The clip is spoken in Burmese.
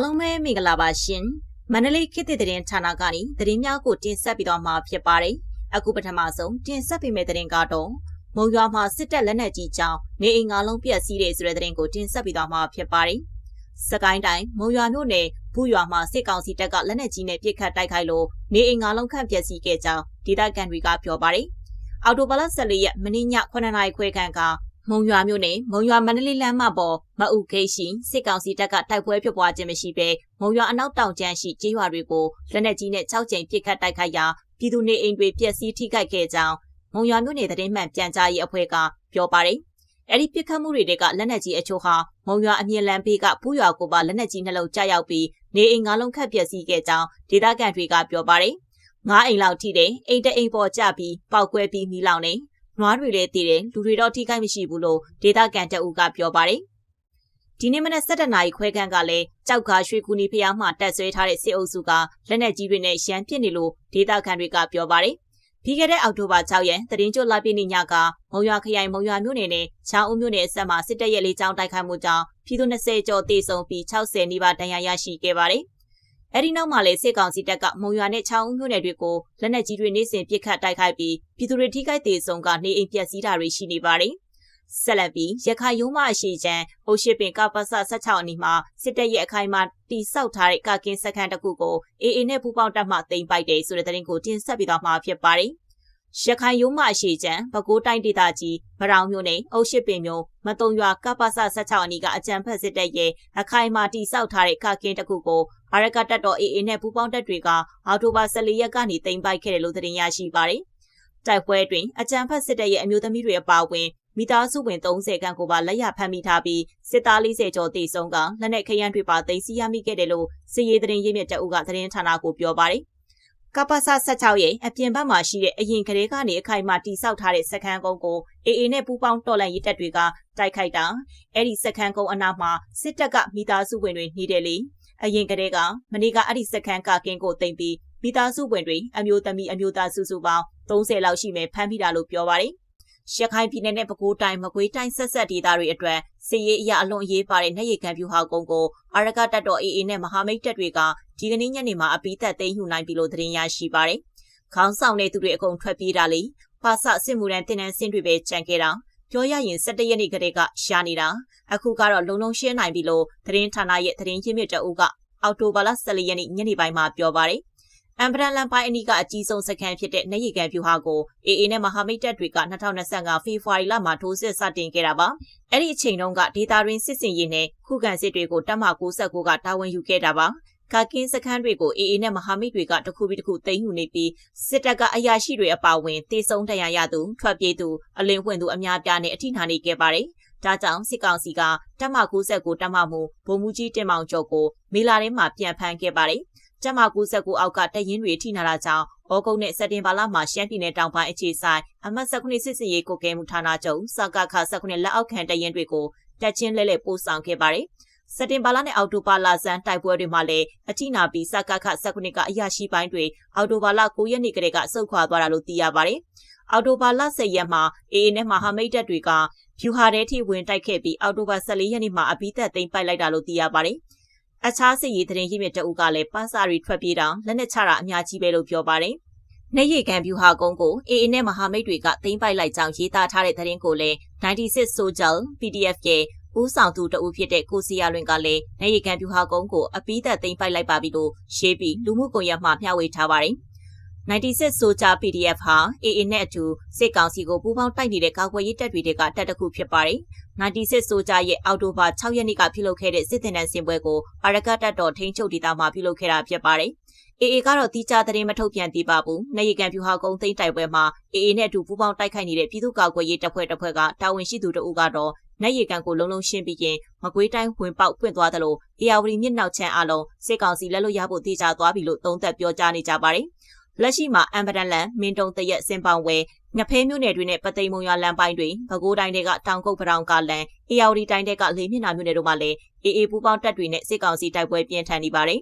အားလုံးပဲမင်္ဂလာပါရှင်မန္တလေးခေတ်သစ်သတင်းဌာနကနေသတင်းများကိုတင်ဆက်ပြီးတော့မှာဖြစ်ပါတယ်အခုပထမဆုံးတင်ဆက်ပေးမယ့်သတင်းကတော့မုံရွာမှာစစ်တပ်လက်နက်ကြီးကြောင်းနေအိမ်ငါလုံးပြက်စီးတဲ့ဆိုတဲ့သတင်းကိုတင်ဆက်ပြီးတော့မှာဖြစ်ပါတယ်စကိုင်းတိုင်းမုံရွာမြို့နယ်ဘူးရွာမှာစစ်ကောင်စီတပ်ကလက်နက်ကြီးနဲ့ပစ်ခတ်တိုက်ခိုက်လို့နေအိမ်ငါလုံးခန့်ပြက်စီးခဲ့ကြောင်းဒေသခံတွေကပြောပါတယ်အော်တိုဘလ14ရက်မင်းည9နာရီခွဲခန့်က မုံရွာမြို့နယ်မုံရွာမန္တလေးလမ်းမပေါ်မအုပ်ဂိတ်ရှိစစ်ကောင်စီတပ်ကတိုက်ပွဲဖြစ်ပွားခြင်းမရှိဘဲမုံရွာအနောက်တောင်ကျမ်းရှိကျေးရွာတွေကိုလက်နက်ကြီးနဲ့6ကြိမ်ပစ်ခတ်တိုက်ခိုက်ရာပြည်သူနေအိမ်တွေပျက်စီးထိခိုက်ခဲ့ကြောင်းမုံရွာမြို့နယ်သတင်းမှန်ပြန်ကြားရေးအဖွဲ့ကပြောပါတယ်။အဲဒီပစ်ခတ်မှုတွေကလက်နက်ကြီးအချို့ဟာမုံရွာအမြင့်လမ်းဘေးကပူးရွာကိုပါလက်နက်ကြီးနှလုံးကျရောက်ပြီးနေအိမ်ငါးလုံးခတ်ပျက်စီးခဲ့ကြောင်းဒေသခံတွေကပြောပါတယ်။ငါးအိမ်လောက်ထိတဲ့အိမ်တအိမ်ပေါ်ကျပြီးပောက်ကွဲပြီးမီးလောင်နေ နွားတွေလည်းတည်တယ်လူတွေတော့ထိခိုက်မရှိဘူးလို့ဒေတာကန်တအူကပြောပါတယ်ဒီနေ့မနက်7:00နာရီခွဲခန့်ကလည်းကြောက်ခါရွှေကူနီဖျားမှတက်ဆွဲထားတဲ့စစ်အုပ်စုကလက်နက်ကြီးတွေနဲ့ရန်ပစ်နေလို့ဒေတာကန်တွေကပြောပါတယ်ပြီးခဲ့တဲ့အောက်တိုဘာ6ရက်တရင်ကျွလာပြည့်နေ့ညကမုံရွာခရိုင်မုံရွာမြို့နယ်နဲ့ချောင်းဦးမြို့နယ်အစပ်မှာစစ်တပ်ရဲ့လေကြောင်းတိုက်ခိုက်မှုကြောင့်ပြည်သူ20ကျော်တေဆုံးပြီး60နီးပါးဒဏ်ရာရရှိခဲ့ပါတယ်။ အဲဒီနောက်မှာလည်းစစ်ကောင်စီတပ်ကမုံရွာနဲ့ချောင်းဦးမြို့နယ်တွေကိုလက်နက်ကြီးတွေနေစဉ်ပစ်ခတ်တိုက်ခိုက်ပြီးပြည်သူတွေထိခိုက်သေးဆုံးကနေအိမ်ပျက်စီးတာတွေရှိနေပါတယ်။ဆက်လက်ပြီးရခိုင်ရုံးမအရှိချမ်းအိုရှိပင်ကပ္ပစ16အနီးမှာစစ်တပ်ရဲ့အခိုင်အမာတိစောက်ထားတဲ့ကာကင်းစခန်းတစ်ခုကိုအေအေနဲ့ပူပေါင်းတပ်မှတင်ပိုက်တယ်ဆိုတဲ့သတင်းကိုတင်ဆက်ပြီးတော့မှာဖြစ်ပါတယ်။ ရခိုင်ရိုးမအရှိချံပဲခူးတိုင်းဒေသကြီးဗရောင်မြို့နယ်အုတ်ရှိပင်မြို့မတုံရွာကပ္ပစ16အနီးကအကြံဖက်စစ်တပ်ရဲ့အခိုင်မာတိစောက်ထားတဲ့ခကင်းတစ်ခုကိုအာရကတပ်တော် AA နဲ့ပူးပေါင်းတပ်တွေကအော်တိုဘာ14ရက်ကနေတင်ပိုက်ခဲ့တယ်လို့သတင်းရရှိပါတယ်။တိုက်ပွဲတွင်အကြံဖက်စစ်တပ်ရဲ့အမျိုးသမီးတွေအပါအဝင်မိသားစုဝင်30ခန့်ကိုပါလက်ရဖမ်းမိထားပြီးစစ်သား40ကျော်တေဆုံးကလက်နက်ခရမ်းတွေပါသိမ်းဆည်းရမိခဲ့တယ်လို့စစ်ရေးသတင်းရင်းမြစ်တအုပ်ကသတင်းဌာနကိုပြောပါတယ်။ ကပ္ပစ16ရဲ့အပြင်ဘက်မှာရှိတဲ့အရင်ကလေးကနေအခိုင်အမာတိစောက်ထားတဲ့စခန်းကုန်းကိုအေအေနဲ့ပူးပေါင်းတော်လှန်ရေးတပ်တွေကတိုက်ခိုက်တာအဲ့ဒီစခန်းကုန်းအနားမှာစစ်တပ်ကမိသားစုဝင်တွေနေတယ်လေအရင်ကလေးကမနေ့ကအဲ့ဒီစခန်းကကင်းကိုတင်ပြီးမိသားစုဝင်တွေအမျိုးသမီးအမျိုးသားစုစုပေါင်း30လောက်ရှိမယ်ဖမ်းမိတာလို့ပြောပါတယ် ရခိုင်ပြည်နယ်နဲ့ပဲခူးတိုင်းမကွေးတိုင်းဆက်ဆက်ဒေသတွေအတွက်စစ်ရေးအရာအလွန်အရေးပါတဲ့နေရီခံပြူဟာကုန်းကိုအာရကတပ်တော် AA နဲ့မဟာမိတ်တပ်တွေကဒီကနေ့ညနေမှာအပိသက်သိမ်းယူနိုင်ပြီလို့သတင်းရရှိပါတယ်။ခေါင်းဆောင်တဲ့သူတွေအကုန်ထွက်ပြေးတာလေ။ပါဆစစ်မှုရန်တင်နန်းစင်းတွေပဲကြံခဲ့တာ။ပြောရရင်17ရက်နေ့ကတည်းကရှာနေတာ။အခုကတော့လုံလုံရှင်းနိုင်ပြီလို့သတင်းဌာနရဲ့သတင်းရင်းမြစ်တအုပ်ကအော်တိုဘာလ14ရက်နေ့ညနေပိုင်းမှာပြောပါတယ် အမ်ဘရန်လန်ပိုင်းအနီးကအကြီးဆုံးစခန်းဖြစ်တဲ့နေရီကန်ပြူဟာကိုအေအေနဲ့မဟာမိတ်တပ်တွေက2025ဖေဖော်ဝါရီလမှာထိုးစစ်စတင်ခဲ့တာပါ။အဲ့ဒီအချိန်တုန်းကဒေတာရင်းစစ်စင်ရေးနဲ့ခုခံစစ်တွေကိုတပ်မ69ကတာဝန်ယူခဲ့တာပါ။ကာကင်းစခန်းတွေကိုအေအေနဲ့မဟာမိတ်တွေကတခုပြီးတခုသိမ်းယူနေပြီးစစ်တပ်ကအရာရှိတွေအပါအဝင်တေဆုံးတရရသူထွက်ပြေးသူအလင်းဝင်သူအများပြားနဲ့အထိနာနေခဲ့ပါတယ်။ဒါကြောင့်စစ်ကောင်စီကတပ်မ69တပ်မမှုဗိုလ်မှူးကြီးတင်မောင်ကျော်ကိုမေလာထဲမှာပြန်ဖမ်းခဲ့ပါတယ်။ ကျမ69အောက်ကတရင်တွေထိနာတာကြောင့်ဩဂုတ်နဲ့စက်တင်ဘာလမှာရှမ်းပြည်နယ်တောင်ပိုင်းအခြေဆိုင်အမှတ်19စစ်စင်ရေးကိုကဲမှုဌာနချုပ်စကခ19လက်အောက်ခံတရင်တွေကိုတက်ချင်းလဲလဲပို့ဆောင်ခဲ့ပါတယ်။စက်တင်ဘာလနဲ့အောက်တိုဘာလဆန်းတိုက်ပွဲတွေမှာလည်းအထိနာပြီးစကခ19ကအရာရှိပိုင်းတွေအောက်တိုဘာလ9ရက်နေ့ကတည်းကစုခွာသွားတာလို့သိရပါတယ်။အော်တိုဘာလ10ရက်မှာအေအေနဲ့မဟာမိတ်တပ်တွေကဖြူဟာတဲထိဝင်တိုက်ခဲ့ပြီးအော်တိုဘာ14ရက်နေ့မှာအပိသက်သိမ်းပိုက်လိုက်တာလို့သိရပါတယ်။ အခြားစစ်ရေးသတင်းရင်းမြစ်တအုပ်ကလည်းပန်းစာရီထွက်ပြေးတာလက်နက်ချတာအများကြီးပဲလို့ပြောပါတယ်။နေရီကန်ဗျူဟာကုန်းကို AA နဲ့မဟာမိတ်တွေကသိမ်းပိုက်လိုက်ကြောင်းရေးသားထားတဲ့သတင်းကိုလည်း96 Social PDF ရဲ့ဦးဆောင်သူတအုပ်ဖြစ်တဲ့ကိုစီယာလွင်ကလည်းနေရီကန်ဗျူဟာကုန်းကိုအပိသက်သိမ်းပိုက်လိုက်ပါပြီလို့ရေးပြီးလူမှုကွန်ရက်မှာမျှဝေထားပါတယ်။ 96ဆိုကြ PDF ဟာ AA နဲ့အတူစစ်ကောင်စီကိုပူးပေါင်းတိုက်နေတဲ့ကာကွယ်ရေးတပ်တွေကတပ်တစ်ခုဖြစ်ပါတယ်။96ဆိုကြရဲ့အော်တိုဘာ6ရက်နေ့ကပြုလုပ်ခဲ့တဲ့စစ်တင်တန်းစင်ပွဲကိုအာရကတပ်တော်ထိန်းချုပ်ဒေသမှာပြုလုပ်ခဲ့တာဖြစ်ပါတယ်။ AA ကတော့တီးခြားသတင်းမထုတ်ပြန်သေးပါဘူး။နေရီကန်ဖြူဟာကုန်းသိမ်းတိုက်ပွဲမှာ AA နဲ့အတူပူးပေါင်းတိုက်ခိုက်နေတဲ့ပြည်သူ့ကာကွယ်ရေးတပ်ဖွဲ့တစ်ဖွဲ့ကတာဝန်ရှိသူတို့ကတော့နိုင်ရီကန်ကိုလုံးလုံးရှင်းပြီးရင်မကွေးတိုင်းဝင်ပေါက်ဖွင့်သွားသလိုအေယာဝတီမြစ်နောက်ချမ်းအလုံးစစ်ကောင်စီလက်လွတ်ရဖို့တေချာသွားပြီလို့သုံးသပ်ပြောကြားနေကြပါတယ်။ လက်ရှိမှာအမ်ဘဒန်လန်မင်းတုံတရက်စင်ပောင်ဝဲငဖဲမြို့နယ်တွေနဲ့ပသိမ်မုံရွာလမ်းပိုင်းတွေပဲခူးတိုင်းတွေကတောင်ကုတ်ပတောင်ကလန်အေယာဝတီတိုင်းတွေကလေးမျက်နှာမြို့နယ်တို့မှာလည်းအေအေပူပေါင်းတပ်တွေနဲ့စစ်ကောင်စီတိုက်ပွဲပြင်းထန်နေပါတယ်